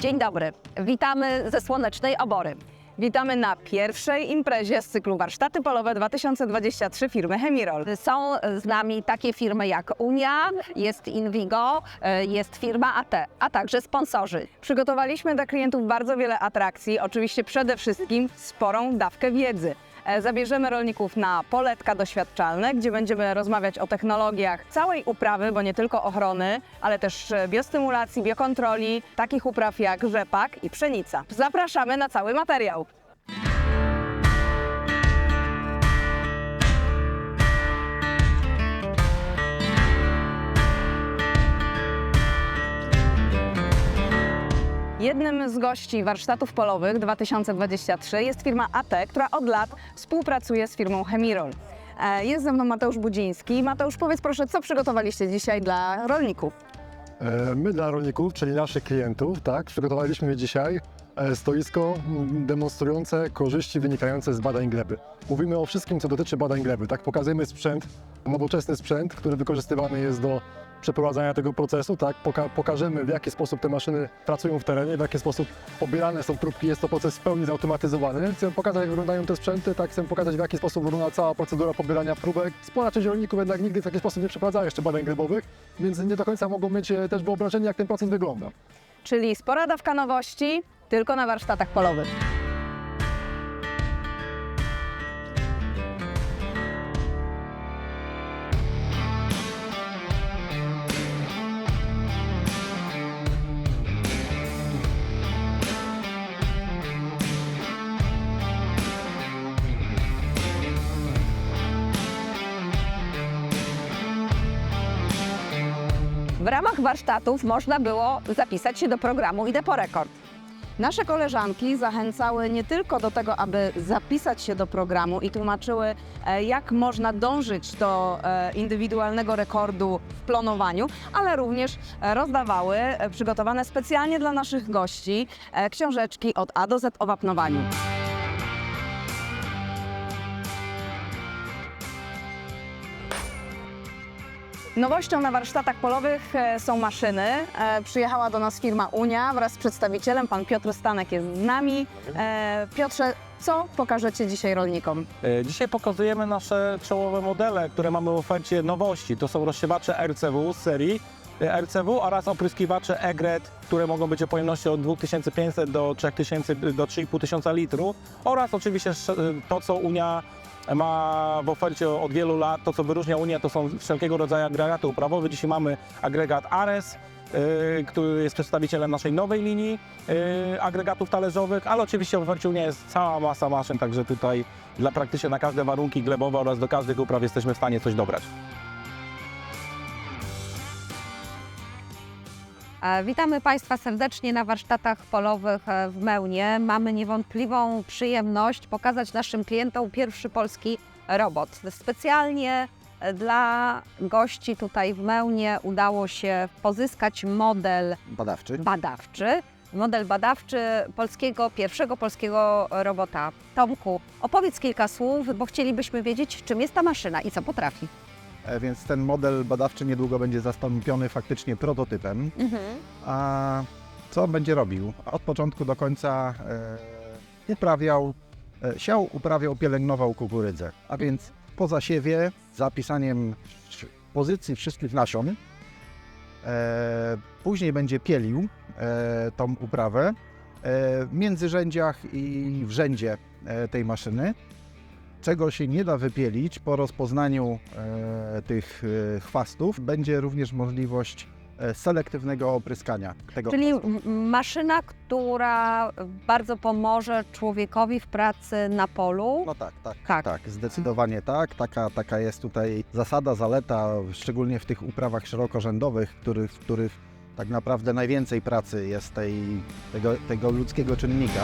Dzień dobry, witamy ze Słonecznej Obory. Witamy na pierwszej imprezie z cyklu Warsztaty Polowe 2023 firmy Hemirol. Są z nami takie firmy jak Unia, jest Invigo, e, jest firma AT, a także sponsorzy. Przygotowaliśmy dla klientów bardzo wiele atrakcji, oczywiście przede wszystkim sporą dawkę wiedzy. E, Zabierzemy rolników na poletka doświadczalne, gdzie będziemy rozmawiać o technologiach całej uprawy, bo nie tylko ochrony, ale też e, biostymulacji, biokontroli, takich upraw jak rzepak i pszenica. Zapraszamy na cały materiał. Jednym z gości warsztatów polowych 2023 jest firma AT, która od lat współpracuje z firmą Hemirol. E, Jest ze mną Mateusz Budziński. Mateusz, powiedz proszę, co przygotowaliście dzisiaj dla rolników? E, My dla rolników, czyli naszych klientów, tak, przygotowaliśmy dzisiaj e, stoisko m, demonstrujące korzyści wynikające z badań gleby. Mówimy o wszystkim, co dotyczy badań gleby. Tak, pokazujemy sprzęt, nowoczesny sprzęt, który wykorzystywany jest do przeprowadzania tego procesu. Tak, Poka pokażemy, w jaki sposób te maszyny pracują w terenie, w jaki sposób pobierane są próbki. Jest to proces w pełni zautomatyzowany. Chcę pokazać, jak wyglądają te sprzęty, tak, chcę pokazać, w jaki sposób wygląda cała procedura pobierania próbek. Spora część rolników jednak nigdy w taki sposób nie przeprowadza jeszcze badań glebowych, więc nie do końca mogą mieć e, też wyobrażenie, jak ten proces wygląda. Czyli spora dawka nowości, tylko na warsztatach polowych. Ramach warsztatów można było zapisać się do programu Idę po rekord. Nasze koleżanki zachęcały nie tylko do tego, aby zapisać się do programu i tłumaczyły, e, jak można dążyć do e, indywidualnego rekordu w plonowaniu, ale również e, rozdawały przygotowane specjalnie dla naszych gości książeczki od A do Z o wapnowaniu. Nowością na warsztatach polowych e, są maszyny. E, Przyjechała do nas firma Unia wraz z przedstawicielem, pan Piotr Stanek jest z nami. E, Piotrze, co pokażecie dzisiaj rolnikom? Dzisiaj pokazujemy nasze czołowe modele, które mamy w ofercie nowości. To są rozsiewacze RCW serii RCW oraz opryskiwacze EGRET, które mogą być o pojemności od 2500 do 3000 do 3500 litrów oraz oczywiście to, co Unia ma w ofercie od wielu lat, to co wyróżnia Unię, to są wszelkiego rodzaju agregaty uprawowe. Dzisiaj mamy agregat Ares, e, który jest przedstawicielem naszej nowej linii e, agregatów talerzowych, ale oczywiście w ofercie Unia jest cała masa maszyn, także tutaj dla praktycznie na każde warunki glebowe oraz do każdych upraw jesteśmy w stanie coś dobrać. Witamy Państwa serdecznie na warsztatach polowych e, w Mełnie. Mamy niewątpliwą przyjemność pokazać naszym klientom pierwszy polski robot. Specjalnie e, dla gości tutaj w Mełnie udało się pozyskać model badawczy. badawczy. Model badawczy polskiego, pierwszego polskiego robota. Tomku, opowiedz kilka słów, bo chcielibyśmy wiedzieć, czym jest ta maszyna i co potrafi. E, Więc ten model badawczy niedługo będzie zastąpiony faktycznie prototypem. A co on będzie robił? Od początku do końca e, uprawiał, e, siał, uprawiał, pielęgnował kukurydzę. A więc po zasiewie, zapisaniem pozycji wszystkich nasion, e, później będzie pielił e, tą uprawę e, w międzyrzędziach i w rzędzie e, tej maszyny. Czego się nie da wypielić po rozpoznaniu e, tych e, chwastów, będzie również możliwość e, selektywnego opryskania tego Czyli m- maszyna, która bardzo pomoże człowiekowi w pracy na polu. No tak, tak, Tak. tak, zdecydowanie tak. Taka, taka jest tutaj zasada, zaleta, szczególnie w tych uprawach szerokorzędowych, których, w których tak naprawdę najwięcej pracy jest tej, tego, tego ludzkiego czynnika.